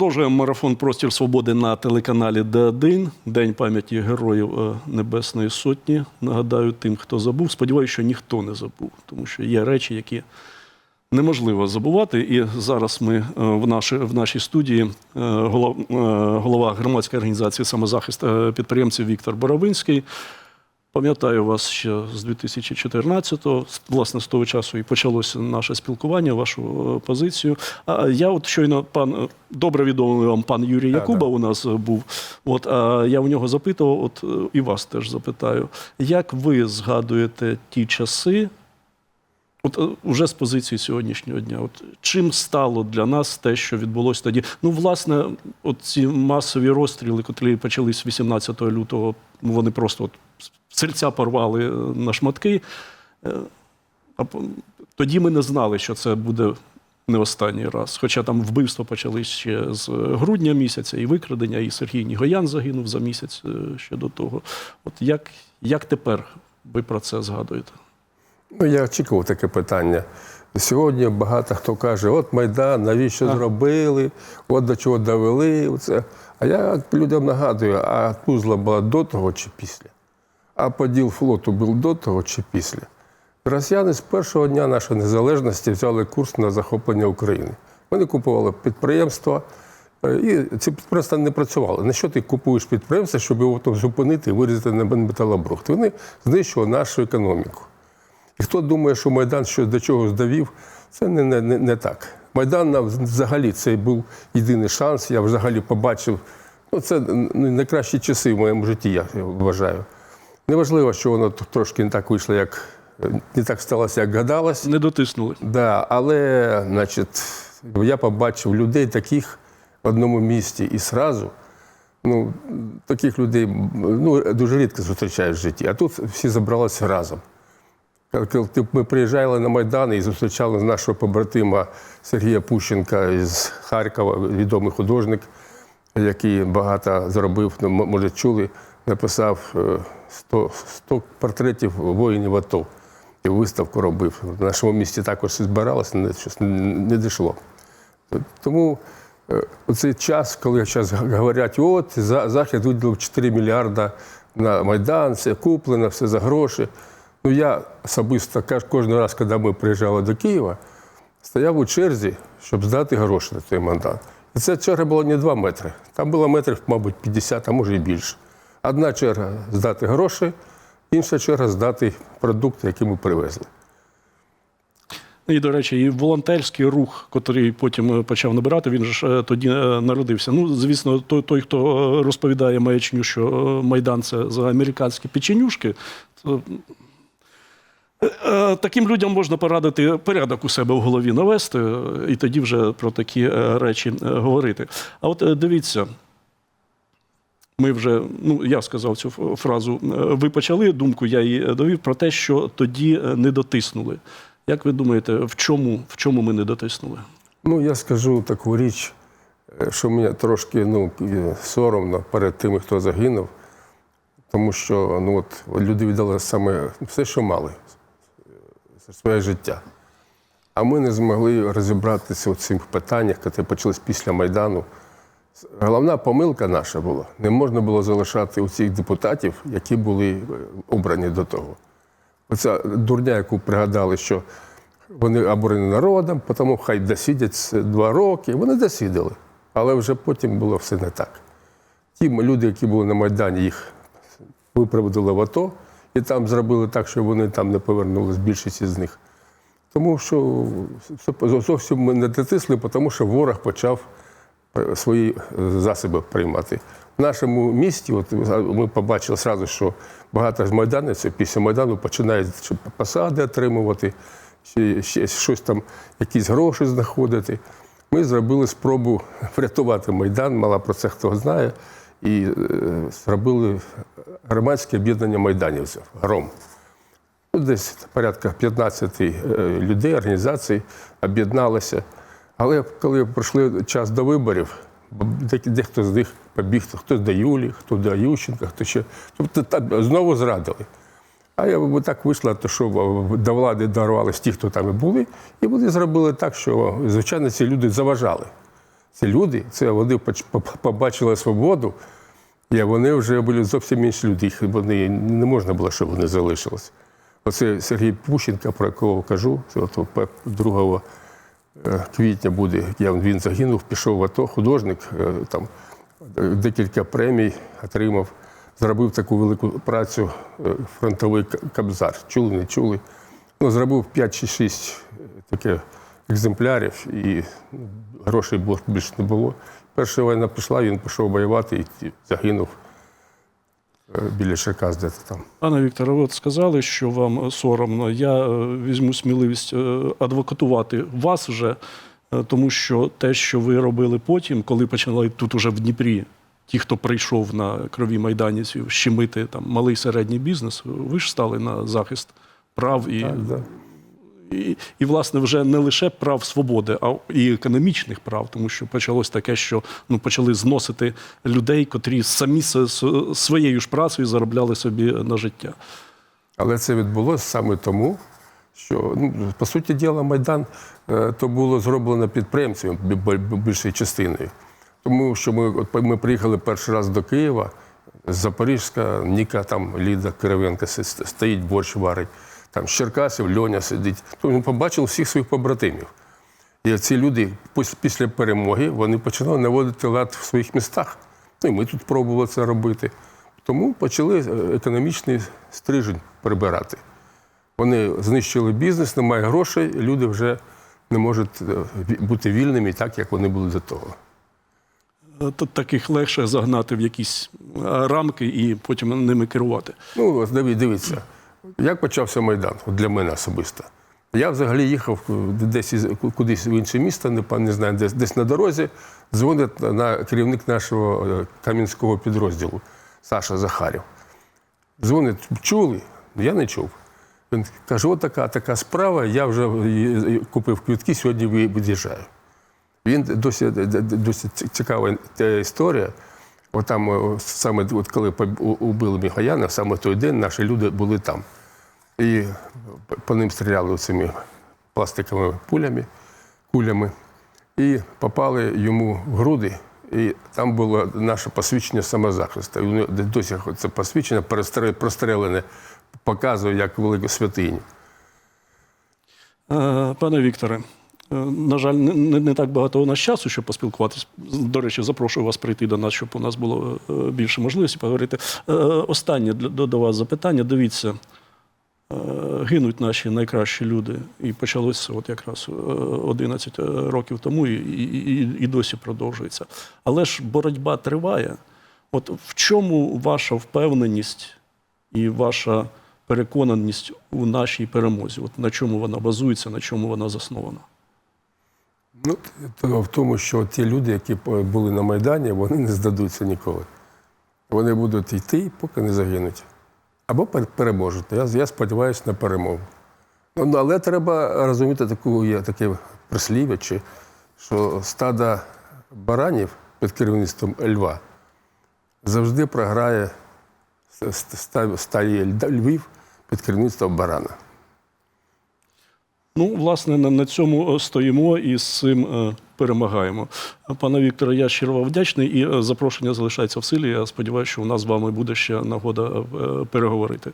Продовжуємо марафон Простір Свободи на телеканалі Д1. День пам'яті Героїв е, Небесної Сотні. Нагадаю тим, хто забув. Сподіваюся, що ніхто не забув, тому що є речі, які неможливо забувати. І зараз ми е, в, наші, в нашій студії е, голова громадської організації самозахист підприємців Віктор Боровинський. Пам'ятаю вас ще з 2014-го, З- власне, з того часу і почалося наше спілкування, вашу е, позицію. А я от щойно пан е, добре відомий вам пан Юрій Якуба у нас е, був. От а я у нього запитував, от е, і вас теж запитаю, як ви згадуєте ті часи? От е, уже з позиції сьогоднішнього дня, от чим стало для нас те, що відбулося тоді? Ну, власне, от ці масові розстріли, котрі почались 18 лютого, ну вони просто от серця порвали е, на шматки. Е, А тоді ми не знали, що це буде не останній раз. Хоча там вбивства почались ще з грудня місяця, і викрадення, і Сергій Нігоян загинув за місяць ще до того. От як, як тепер ви про це згадуєте? Ну, я очікував таке питання. Сьогодні багато хто каже, от Майдан, навіщо зробили, от до чого довели. Оце. А я людям нагадую, а Тузла була до того чи після? А поділ флоту був до того чи після? Росіяни з першого дня нашої незалежності взяли курс на захоплення України. Вони купували підприємства, е, і ці підприємства не працювали. На що ти купуєш підприємство, щоб його там зупинити і вирізати на металобрухт? Вони знищували нашу економіку. І хто думає, що Майдан щось до чогось довів, це не, не, не, не так. Майдан нам взагалі це був єдиний шанс. Я взагалі побачив. Ну, це найкращі часи в моєму житті, я вважаю. Неважливо, що воно трошки не так вийшло, як не так сталося, як гадалось. Не дотиснули. Да, але, значить, я побачив людей таких в одному місті і сразу. Ну, таких людей ну, дуже рідко зустрічаєш в житті, а тут всі зібралися разом. Ми приїжджали на Майдан і зустрічали нашого побратима Сергія Пущенка із Харкова, відомий художник, який багато зробив, ну, може, чули, написав е, 100, 100 портретів воїнів АТО. І виставку робив. В нашому місті також збиралося, не, не дійшло. Тому е, цей час, коли зараз говорять, от Захід виділив 4 мільярда на Майдан, все куплено, все за гроші. Ну я особисто кожен раз, коли ми приїжджали до Києва, стояв у черзі, щоб здати гроші на цей Майдан. І ця черга була не 2 метри. Там було метрів, мабуть, 50, а може і більше. Одна черга здати гроші, інша черга здати продукти, які ми привезли. І, до речі, і волонтерський рух, який потім е, почав набирати, він ж е, тоді е, народився. Ну, звісно, той, той хто розповідає маячню, що Майдан це за американські печенюшки, то таким людям можна порадити порядок у себе в голові навести, е, і тоді вже про такі е, речі е, говорити. А от е, дивіться. Ми вже, ну я сказав цю фразу. е, Ви почали думку, я її довів про те, що тоді е, не дотиснули. Як ви думаєте, в чому, в чому ми не дотиснули? Ну, я скажу таку річ, е, що мені трошки ну, е, соромно перед тими, хто загинув, тому що ну, от, люди віддали саме все, що мали, е, своє життя. А ми не змогли розібратися у цих питаннях, які почались після Майдану. Головна помилка наша була: не можна було залишати у цих депутатів, які були е, обрані до того. Оця дурня, яку пригадали, що вони обурені народом, тому хай досидять два роки. Вони досиділи. Але вже потім було все не так. Ті люди, які були на Майдані, їх випроводили в АТО, і там зробили так, що вони там не повернулись, більшість з них. Тому що зовсім ми не дотисли, тому що ворог почав е, свої е, засоби приймати. В нашому місті, от ми побачили одразу, що багато з майданівців після Майдану починають посади отримувати, чи щось там, якісь гроші знаходити. Ми зробили спробу врятувати Майдан, мало про це хто знає, і е, зробили громадське об'єднання майданівців ГРОМ. Ну, Десь порядка 15 е, людей, організацій об'єдналися. Але коли пройшли час до виборів, дехто з них побіг, хто до Юлі, хто до Ющенка, хто ще. Тобто так, знову зрадили. А я так вийшло, то що до влади дарувалися ті, хто там і були, і вони зробили так, що, звичайно, ці люди заважали. ці люди, це вони побачили свободу, і вони вже були зовсім інші люди. Їх вони не можна було, щоб вони залишились. Оце Сергій Пущенко, про якого кажу, от 2 е, квітня буде, я, він загинув, пішов в АТО, художник, е, там е, декілька премій отримав, зробив таку велику працю фронтовий кабзар. Чули, не чули. Ну, зробив 5 чи 6 таких екземплярів, і ну, грошей більше не було. Перша війна пішла, він пішов воювати і загинув е, біля Черкас, де там. Пане Вікторе, ви от сказали, що вам соромно. Я е, візьму сміливість е, адвокатувати вас вже, тому що те, що ви робили потім, коли почали тут уже в Дніпрі, ті, хто прийшов на крові майданівців, щемити там малий середній бізнес, ви ж стали на захист прав і, Так, да. І, власне, вже не лише прав свободи, а і економічних прав, тому що почалось таке, що ну почали зносити людей, котрі самі своєю ж працею заробляли собі на життя. Але це відбулося саме тому, що, ну, по суті діла, Майдан е, то було зроблено підприємцями бі- бі- більшою частиною. Тому що ми, от ми приїхали перший раз до Києва, Запорізька, Ніка, там Ліда Киривенко стоїть, борщ варить, там з Черкасів Льоня сидить. Тобто ми побачили всіх своїх побратимів. І ці люди після перемоги вони почали наводити лад в своїх містах. Ну і ми тут пробували це робити. Тому почали е, економічний стрижень прибирати. Вони знищили бізнес, немає грошей, люди вже не можуть е, бути вільними так, як вони були до того. Е, Тут таких легше загнати в якісь рамки і потім ними керувати. Ну, дивіться, як почався Майдан для мене особисто. Я взагалі їхав е, десь кудись в інше місто, не, не знаю, десь, десь на дорозі, дзвонить на керівник нашого е, кам'янського підрозділу Саша Захарів. Дзвонить, чули? Я не чув. Він каже: от така, така справа, я вже е, купив квитки, сьогодні ви- від'їжджаю. Він досі, досі цікава історія. От там, е, саме от коли убили Міхаяна, саме той день наші люди були там. І по ним стріляли цими пластиковими пулями, кулями, і попали йому в груди. І там було наше посвідчення самозахисту. Досі це посвідчення прострелене, показує як велику святиню. Е, Пане Вікторе, на жаль, не, не, так багато у нас часу, щоб поспілкуватись. До речі, запрошую вас прийти до нас, щоб у нас було е, більше можливості поговорити. Е, Останнє до, до вас запитання. Дивіться, е, гинуть наші найкращі люди. І почалося от якраз е, 11 років тому, і, і, і досі продовжується. Але ж боротьба триває. От в чому ваша впевненість і ваша переконаність у нашій перемозі? От на чому вона базується, на чому вона заснована? Ну, в тому, що ті люди, які були на Майдані, вони не здадуться ніколи. Вони будуть йти, поки не загинуть. Або переможуть. Я, я сподіваюся на перемогу. Ну, ну, але треба розуміти таку, є таке прислів'я, що стада баранів під керівництвом льва завжди програє ст- ст- стаї львів під керівництвом барана. Ну, власне, на, цьому е, стоїмо і з цим е, перемагаємо. Пане Вікторе, я щиро вам вдячний і е, запрошення залишається в силі. Я сподіваюся, що у нас з вами буде ще нагода переговорити.